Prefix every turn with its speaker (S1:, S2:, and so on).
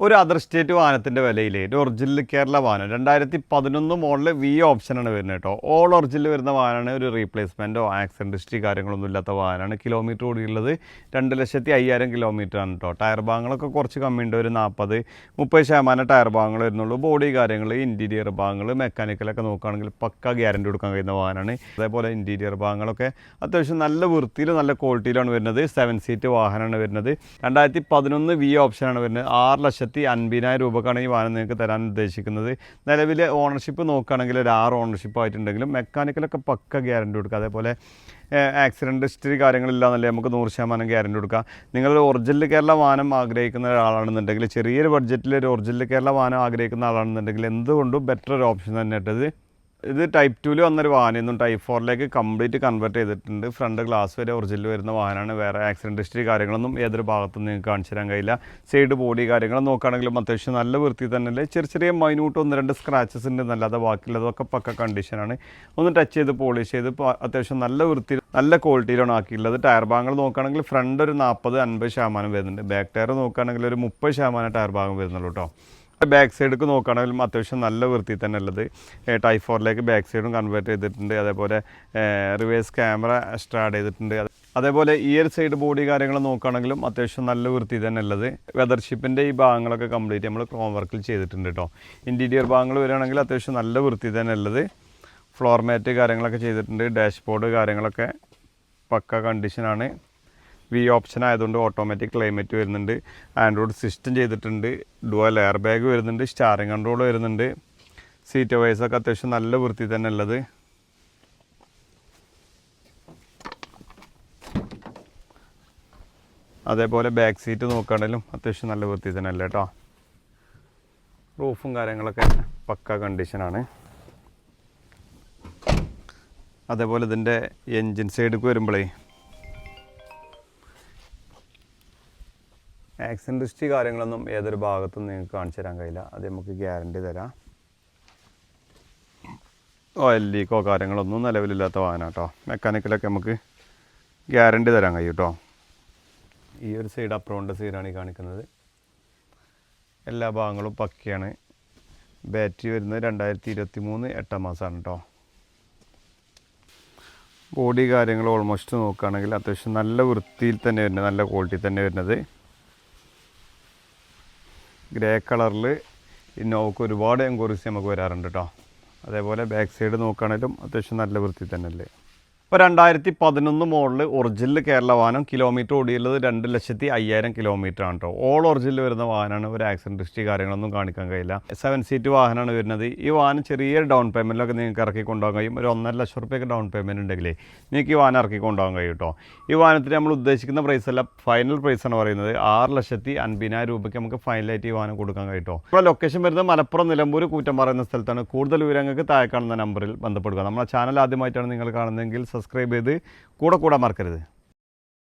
S1: ഒരു other state വാഹനത്തിന്റെ വിലയിൽ ഒരു ഒറിജിനൽ കേരള വാഹനം. രണ്ടായിരത്തി പതിനൊന്ന് മോഡൽ വി ഓപ്ഷനാണ് വരുന്നത് കേട്ടോ. ഓൾ ഒറിജിനൽ വരുന്ന വാഹനമാണ്. ഒരു റീപ്ലേസ്മെന്റോ ആക്സിഡന്റ് ഹിസ്റ്ററി കാര്യങ്ങളൊന്നും ഇല്ലാത്ത വാഹനമാണ്. കിലോമീറ്റർ ഓടിയുള്ളത് രണ്ട് ലക്ഷത്തി അയ്യായിരം കിലോമീറ്റർ ആണ് കേട്ടോ. ടയർ ഭാഗങ്ങളൊക്കെ കുറച്ച് കമ്മിയുണ്ട്. ഒരു നാൽപ്പത് മുപ്പത് ശതമാനം ടയർ ഭാഗങ്ങൾ വരുന്നുള്ളൂ. ബോഡി കാര്യങ്ങൾ ഇന്റീരിയർ ഭാഗങ്ങൾ മെക്കാനിക്കലൊക്കെ നോക്കുകയാണെങ്കിൽ പക്ക ഗ്യാരണ്ടി കൊടുക്കാൻ കഴിയുന്ന വാഹനമാണ്. അതേപോലെ ഇന്റീരിയർ ഭാഗങ്ങളൊക്കെ അത്യാവശ്യം നല്ല വൃത്തിയിലും നല്ല ക്വാളിറ്റിയിലാണ് വരുന്നത്. സെവൻ സീറ്റ് വാഹനമാണ് വരുന്നത്. രണ്ടായിരത്തി പതിനൊന്ന് വി ഓപ്ഷനാണ് വരുന്നത്. ആറ് ലക്ഷത്തി അൻപതിനായിരം രൂപക്കാണ് ഈ വാഹനം നിങ്ങൾക്ക് തരാൻ ഉദ്ദേശിക്കുന്നത്. നിലവിൽ ഓണർഷിപ്പ് നോക്കുകയാണെങ്കിൽ ഒരു ആറ് ഓണർഷിപ്പ് ആയിട്ടുണ്ടെങ്കിലും മെക്കാനിക്കലൊക്കെ പക്ക ഗ്യാരണ്ടി കൊടുക്കുക. അതേപോലെ ആക്സിഡന്റ് ഹിസ്റ്ററി കാര്യങ്ങളില്ല എന്നല്ലേ നമുക്ക് നൂറ് ശതമാനം ഗ്യാരണ്ടി കൊടുക്കാം നിങ്ങൾ ഒറിജിനൽ കേരള വാഹനം ആഗ്രഹിക്കുന്ന ഒരാളാണെന്നുണ്ടെങ്കിൽ ചെറിയൊരു ബഡ്ജറ്റിൽ ഒരു ഒറിജിനൽ കേരള വാഹനം ആഗ്രഹിക്കുന്ന ആളാണെന്നുണ്ടെങ്കിൽ എന്തുകൊണ്ടും ബെറ്റർ ഒരു ഓപ്ഷൻ തന്നെ ഇട്ടത് ഇത് ടൈപ്പ് ടൂവിൽ വന്നൊരു വാഹനം ടൈപ്പ് ഫോറിലേക്ക് കംപ്ലീറ്റ് കൺവേർട്ട് ചെയ്തിട്ടുണ്ട്. ഫ്രണ്ട് ഗ്ലാസ് വരെ ഒറിജിനൽ വരുന്ന വാഹനമാണ്. വേറെ ആക്സിഡന്റ് ഹിസ്റ്ററി കാര്യങ്ങളൊന്നും ഏതൊരു ഭാഗത്തും നിങ്ങൾക്ക് കാണിച്ചു തരാൻ കഴിയില്ല. സൈഡ് ബോഡി കാര്യങ്ങൾ നോക്കുകയാണെങ്കിലും അത്യാവശ്യം നല്ല വൃത്തി തന്നെയല്ലേ? ചെറിയ ചെറിയ മൈന്യൂട്ട് ഒന്ന് രണ്ട് സ്ക്രാച്ചസ് ഉണ്ട്. എന്നല്ലാതെ ബാക്കിയുള്ളതൊക്കെ പക്ക കണ്ടീഷനാണ് ഒന്ന് ടച്ച് ചെയ്ത് പോളിഷ് ചെയ്ത് അത്യാവശ്യം നല്ല വൃത്തി നല്ല ക്വാളിറ്റിയിലാണ് ആക്കിയിട്ടുള്ളത്. ടയർ ഭാഗങ്ങൾ നോക്കുകയാണെങ്കിൽ ഫ്രണ്ട് ഒരു നാൽപ്പത് അൻപത് ശതമാനം വരുന്നുണ്ട്. ബാക്ക് ടയർ നോക്കുകയാണെങ്കിൽ ഒരു മുപ്പത് ശതമാനം ടയർ ഭാഗം വരുന്നുള്ളൂ കേട്ടോ ബാക്ക് സൈഡിലേക്ക് നോക്കുകയാണെങ്കിലും അത്യാവശ്യം നല്ല വൃത്തി തന്നെ ഉള്ളത്. ടൈപ്പ് ഫോറിലേക്ക് ബാക്ക് സൈഡും കൺവേർട്ട് ചെയ്തിട്ടുണ്ട്. അതേപോലെ റിവേഴ്സ് ക്യാമറ ആഡ് ചെയ്തിട്ടുണ്ട്. അതേപോലെ ഒരു സൈഡ് ബോഡി കാര്യങ്ങൾ നോക്കുകയാണെങ്കിലും അത്യാവശ്യം നല്ല വൃത്തി തന്നെ ഉള്ളത്. വെതർ ഷിപ്പിന്റെ ഈ ഭാഗങ്ങളൊക്കെ കംപ്ലീറ്റ് നമ്മൾ ക്രോം വർക്കിൽ ചെയ്തിട്ടുണ്ട് കേട്ടോ ഇന്റീരിയർ ഭാഗങ്ങൾ വരികയാണെങ്കിൽ അത്യാവശ്യം നല്ല വൃത്തി തന്നെ ഉള്ളത്. ഫ്ലോർ മാറ്റ് കാര്യങ്ങളൊക്കെ ചെയ്തിട്ടുണ്ട്. ഡാഷ്ബോർഡ് കാര്യങ്ങളൊക്കെ പക്ക കണ്ടീഷനാണ് വി ഓപ്ഷൻ ആയതുകൊണ്ട് ഓട്ടോമാറ്റിക് ക്ലൈമറ്റ് വരുന്നുണ്ട്. ആൻഡ്രോയിഡ് സിസ്റ്റം ചെയ്തിട്ടുണ്ട്. ഡുവൽ എയർ ബാഗ് വരുന്നുണ്ട്. സ്റ്റാറിങ് കൺട്രോൾ വരുന്നുണ്ട്. സീറ്റ് വൈസൊക്കെ അത്യാവശ്യം നല്ല വൃത്തി തന്നെ ഉള്ളത്. അതേപോലെ ബാക്ക് സീറ്റ് നോക്കുകയാണെങ്കിലും അത്യാവശ്യം നല്ല വൃത്തി തന്നെ അല്ലേ കേട്ടോ റൂഫും കാര്യങ്ങളൊക്കെ പക്ക കണ്ടീഷനാണ് അതേപോലെ ഇതിന്റെ എൻജിൻ സൈഡിലേക്ക് വരുമ്പോഴേ ആക്സിഡന്റ് ഹിസ്റ്ററി കാര്യങ്ങളൊന്നും ഏതൊരു ഭാഗത്തും നിങ്ങൾക്ക് കാണിച്ചു തരാൻ കഴിയില്ല. അത് നമുക്ക് ഗ്യാരണ്ടി തരാം. ഓയിൽ ലീക്കോ കാര്യങ്ങളൊന്നും നിലവിലില്ലാത്ത വാഹനം കേട്ടോ മെക്കാനിക്കലൊക്കെ നമുക്ക് ഗ്യാരണ്ടി തരാൻ കഴിയും കേട്ടോ ഈ ഒരു സൈഡ് അപ്രോണ്ട് സൈഡാണ് ഈ കാണിക്കുന്നത്. എല്ലാ ഭാഗങ്ങളും പക്കയാണ്. ബാറ്ററി വരുന്നത് രണ്ടായിരത്തി ഇരുപത്തി മൂന്ന് എട്ടാം മാസമാണ് കേട്ടോ ബോഡി കാര്യങ്ങൾ ഓൾമോസ്റ്റ് നോക്കുകയാണെങ്കിൽ അത്യാവശ്യം നല്ല വൃത്തിയിൽ തന്നെ വരുന്നത് നല്ല ക്വാളിറ്റി തന്നെ വരുന്നത്. ഗ്രേ കളറിൽ ഇന്നോവക്ക് ഒരുപാട് എൻക്വയറീസ് നമുക്ക് വരാറുണ്ട് കേട്ടോ. അതേപോലെ ബാക്ക് സൈഡ് നോക്കുകയാണെങ്കിലും അത്യാവശ്യം നല്ല വൃത്തി തന്നെയല്ലേ? ഇപ്പോൾ രണ്ടായിരത്തി പതിനൊന്ന് മോഡൽ ഒറിജിനൽ കേരള വാഹനം കിലോമീറ്റർ ഓടിയുള്ളത് രണ്ട് ലക്ഷത്തി അയ്യായിരം കിലോമീറ്റർ ആണ് കേട്ടോ ഓൾ ഒറിജിനൽ വരുന്ന വാഹനമാണ്. ഒരു ആക്സിഡന്റ് ഹിസ്റ്ററി കാര്യങ്ങളൊന്നും കാണിക്കാൻ കഴിയില്ല. സെവൻ സീറ്റ് വാഹനമാണ് വരുന്നത്. ഈ വാഹനം ചെറിയ ഡൗൺ പേയ്മെന്റിലൊക്കെ നിങ്ങൾക്ക് ഇറക്കി കൊണ്ടുപോകാൻ കഴിയും. ഒരു ഒന്നര ലക്ഷം റുപ്യൊക്കെ ഡൗൺ പേയ്മെന്റ് ഉണ്ടെങ്കിൽ നിങ്ങൾക്ക് ഈ വാഹനം ഇറക്കി കൊണ്ടുപോകാൻ കഴിയും കേട്ടോ ഈ വാഹനത്തിന് നമ്മൾ ഉദ്ദേശിക്കുന്ന പ്രൈസ് അല്ല ഫൈനൽ പ്രൈസ് ആണ് പറയുന്നത്. ആറ് ലക്ഷത്തി അൻപതിനായിരം രൂപയ്ക്ക് നമുക്ക് ഫൈനലായിട്ട് ഈ വാഹനം കൊടുക്കാൻ കഴിയും കേട്ടോ ഇപ്പോൾ ലൊക്കേഷൻ വരുന്നത് മലപ്പുറം നിലമ്പൂർ കൂറ്റം പറയുന്ന സ്ഥലത്താണ്. കൂടുതൽ വിവരങ്ങൾക്ക് താഴെ കാണുന്ന നമ്പറിൽ ബന്ധപ്പെടുക. നമ്മളെ ചാനൽ ആദ്യമായിട്ടാണ് നിങ്ങൾ കാണുന്നതെങ്കിൽ സബ്സ്ക്രൈബ് ചെയ്ത് കൂടെ കൂടെ മറക്കരുത്.